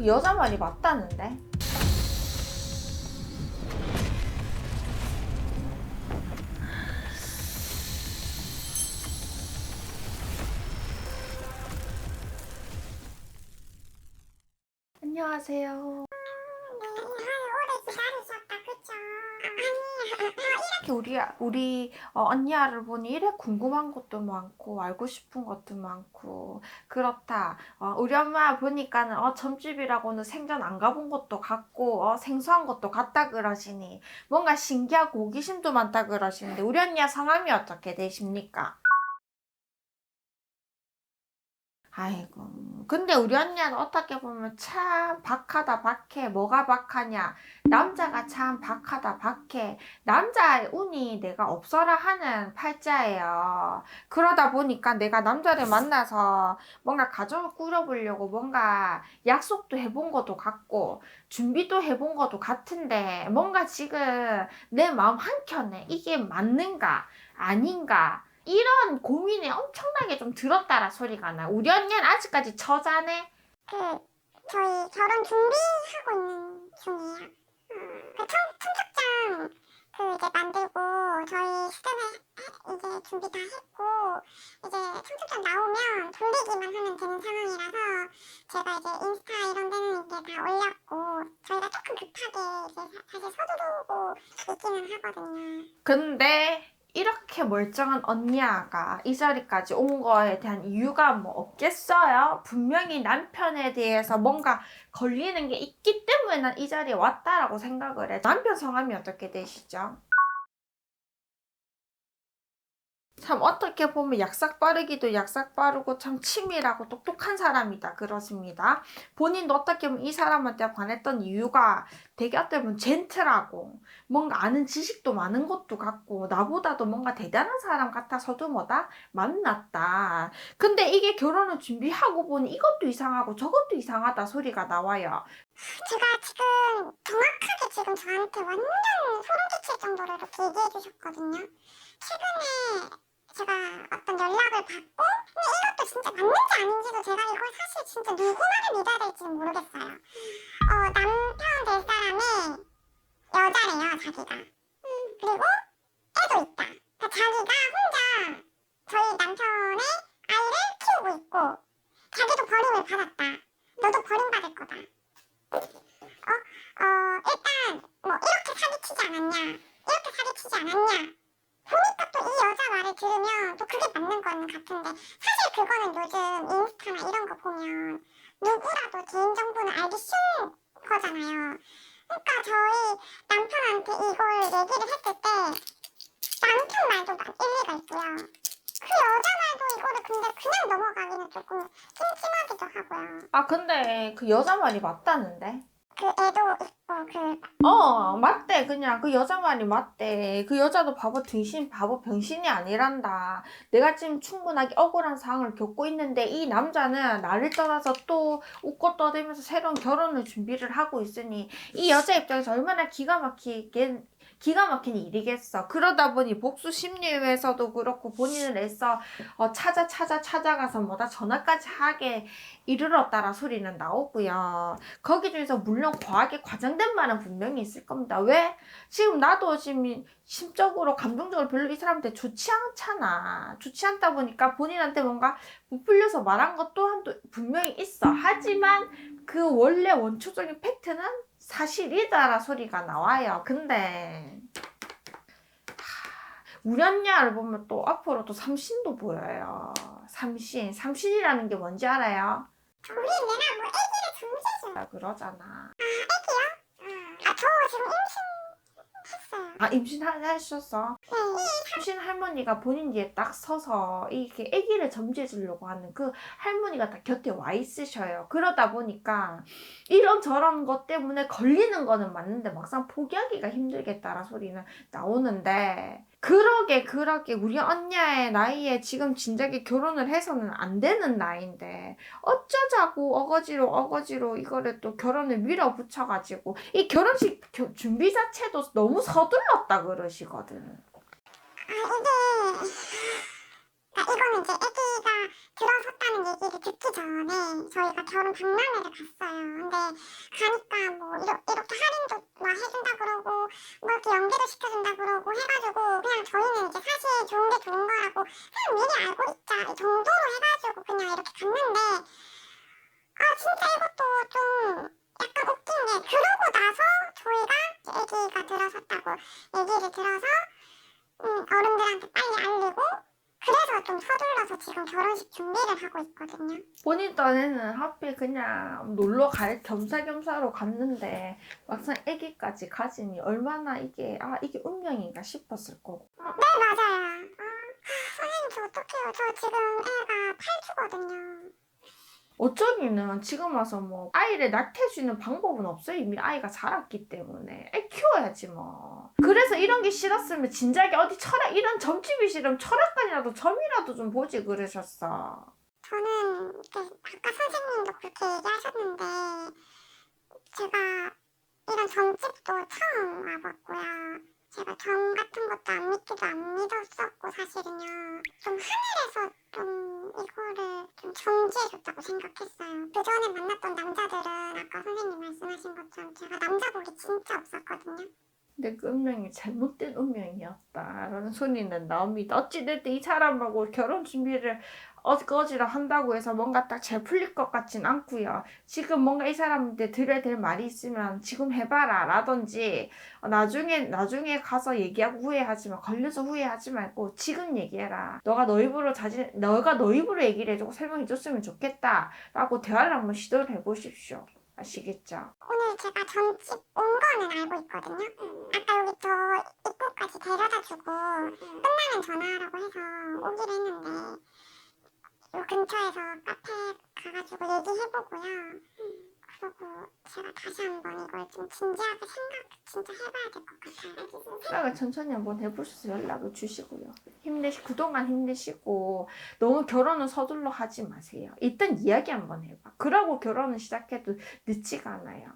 그 여자 말이 맞다는데? 안녕하세요. 네, 오래 기다리셨다, 그쵸? 아니, 이렇게 우리 우리 어, 언니야를 보니 이래 궁금한 것도 많고 알고 싶은 것도 많고 그렇다. 어, 우리 엄마 보니까는 어, 점집이라고는 생전 안 가본 것도 같고 어, 생소한 것도 같다 그러시니 뭔가 신기하고 호기심도 많다 그러시는데 우리 언니야 성함이 어떻게 되십니까? 아이고. 근데 우리 언니는 어떻게 보면 참 박하다 박해. 뭐가 박하냐. 남자가 참 박하다 박해. 남자의 운이 내가 없어라 하는 팔자예요. 그러다 보니까 내가 남자를 만나서 뭔가 가정을 꾸려보려고 뭔가 약속도 해본 것도 같고, 준비도 해본 것도 같은데, 뭔가 지금 내 마음 한켠에 이게 맞는가, 아닌가, 이런 고민이 엄청나게 좀 들었다라 소리가 나. 우리 언니는 아직까지 처자네? 그, 저희 결혼 준비하고 있는 중이에요. 음, 그 청, 청첩장, 그 이제 만들고, 저희 수련회 이제 준비 다 했고, 이제 청첩장 나오면 돌리기만 하면 되는 상황이라서, 제가 이제 인스타 이런 데는 이제 다 올렸고, 저희가 조금 급하게 이제 사- 사실 서두르고 있기는 하거든요. 근데 이렇게 멀쩡한 언니아가 이 자리까지 온 거에 대한 이유가 뭐 없겠어요? 분명히 남편에 대해서 뭔가 걸리는 게 있기 때문에 난 이 자리에 왔다라고 생각을 해. 남편 성함이 어떻게 되시죠? 참 어떻게 보면 약삭 빠르기도 약삭 빠르고 참 치밀하고 똑똑한 사람이다 그렇습니다. 본인도 어떻게 보면 이 사람한테 반했던 이유가 되게 어떻게 보면 젠틀하고 뭔가 아는 지식도 많은 것도 같고 나보다도 뭔가 대단한 사람 같아서도 뭐다 만났다. 근데 이게 결혼을 준비하고 보니 이것도 이상하고 저것도 이상하다 소리가 나와요. 제가 지금 정확하게 지금 저한테 완전 소름 끼칠 정도로 이렇게 얘기해 주셨거든요. 최근에 제가 어떤 연락을 받고 근데 이것도 진짜 맞는지 아닌지도 제가 이걸 사실 진짜 누구 말을 믿어야 될지는 모르겠어요. 어, 남편 될 사람이 여자래요, 자기가. 음, 그리고 애도 있다. 그러니까 자기가 혼자 저희 남편의 아이를 키우고 있고 자기도 버림을 받았다. 너도 버림받을 거다. 어, 일단, 뭐, 이렇게 사기치지 않았냐, 이렇게 사기치지 않았냐. 보니까 또 이 여자 말을 들으면 또 그게 맞는 건 같은데, 사실 그거는 요즘 인스타나 이런 거 보면 누구라도 개인정보는 알기 쉬운 거잖아요. 그러니까 저희 남편한테 이걸 얘기를 했을 때, 남편 말도 나- 일리가 있고요. 그 여자 말도 이거를 근데 그냥 넘어가기는 조금 찜찜하기도 하고요. 아 근데 그 여자 말이 맞다는데? 그 애도 있고, 그 어, 맞대. 그냥 그 여자 말이 맞대. 그 여자도 바보 등신, 바보 병신이 아니란다. 내가 지금 충분하게 억울한 상황을 겪고 있는데 이 남자는 나를 떠나서 또 웃고 떠들면서 새로운 결혼을 준비를 하고 있으니 이 여자 입장에서 얼마나 기가 막히게 기가 막힌 일이겠어. 그러다 보니 복수 심리에서도 그렇고 본인을 애써 어, 찾아 찾아 찾아가서 뭐다 전화까지 하게 이르렀다라 소리는 나오고요. 거기 중에서 물론 과하게 과장된 말은 분명히 있을 겁니다. 왜? 지금 나도 지금 심적으로 감정적으로 별로 이 사람한테 좋지 않잖아. 좋지 않다 보니까 본인한테 뭔가 부풀려서 말한 것 또한도 분명히 있어. 하지만 그 원래 원초적인 팩트는 사실이다라 소리가 나와요. 근데 하, 우리 언니를 보면 또 앞으로 또 삼신도 보여요. 삼신. 삼신이라는 게 뭔지 알아요? 우리 내가 뭐 애기를 존재죠. 아, 그러잖아. 아, 저 지금 임신했어요. 아 임신하셨어? 네. 임신 할머니가 본인 뒤에 딱 서서 이렇게 아기를 점지해 주려고 하는 그 할머니가 다 곁에 와 있으셔요. 그러다 보니까 이런 저런 것 때문에 걸리는 거는 맞는데 막상 포기하기가 힘들겠다라 소리는 나오는데 그러게 그러게 우리 언니의 나이에 지금 진작에 결혼을 해서는 안 되는 나이인데 어쩌자고 어거지로 어거지로 이거를 또 결혼을 밀어붙여가지고 이 결혼식 겨- 준비 자체도 너무 서둘 렀다 그러시거든. 아, 이게 그러니까 이거는 이제 아기가 들어섰다는 얘기를 듣기 전에 저희가 결혼 박람회를 갔어요. 근데 가니까 뭐 이렇게, 이렇게 할인도 막 해준다 그러고 뭐 이렇게 연계도 시켜준다 그러고 해가지고 그냥 저희는 이제 사실 좋은 게 좋은 거라고 그냥 미리 알고 있자 이 정도로 해가지고 그냥 이렇게 갔는데 아 진짜 이것도 좀 약간 웃긴 게 그러고 나서 저희가 아기가 들어 섰다고 얘기를 들어서 음, 어른들한테 빨리 알리고 그래서 좀 서둘러서 지금 결혼식 준비를 하고 있거든요. 본인 딴에는 하필 그냥 놀러 갈 겸사겸사로 갔는데 막상 아기까지 가지니 얼마나 이게 아 이게 운명인가 싶었을 거고 네 맞아요. 아, 선생님 저 어떡해요. 저 지금 애가 8주거든요. 어쩌기는 지금 와서 뭐 아이를 낳게 해주는 방법은 없어요 이미 아이가 자랐기 때문에 애 키워야지 뭐 그래서 이런 게 싫었으면 진작에 어디 철학 이런 점집이 싫으면 철학관이라도 점이라도 좀 보지 그러셨어 저는 아까 선생님도 그렇게 얘기하셨는데 제가 이런 점집도 처음 와봤고요. 제가 점 같은 것도 안 믿기도 안 믿었었고 사실은요. 좀 하늘에서 좀 정지해줬다고 생각했어요. 그 전에 만났던 남자들은 아까 선생님 말씀하신 것처럼 제가 남자 복이 진짜 없었거든요. 근데 그 운명이 잘못된 운명이었다라는 소리는 나옵니다 어찌됐든 이 사람하고 결혼 준비를 어지거지라 한다고 해서 뭔가 딱 잘 풀릴 것 같진 않고요. 지금 뭔가 이 사람한테 드려야 될 말이 있으면 지금 해봐라 라든지 어, 나중에 나중에 가서 얘기하고 후회하지 마 걸려서 후회하지 말고 지금 얘기해라. 너가 너 입으로 자진 너가 너 입으로 얘기를 해주고 설명해줬으면 좋겠다 라고 대화를 한번 시도를 해보십시오. 아시겠죠? 오늘 제가 점집 온 거는 알고 있거든요. 아까 여기 저 입구까지 데려다주고 끝나면 전화하라고 해서 오기로 했는데 요 근처에서 카페 가가지고 얘기해보고요. 그리고 제가 다시 한번 이걸 좀 진지하게 생각 진짜 해봐야 될 것 같아요. 생각을 천천히 한번 해보셔서 연락을 주시고요. 힘내시 그동안 힘내시고 너무 결혼은 서둘러 하지 마세요. 일단 이야기 한번 해봐. 그러고 결혼을 시작해도 늦지가 않아요.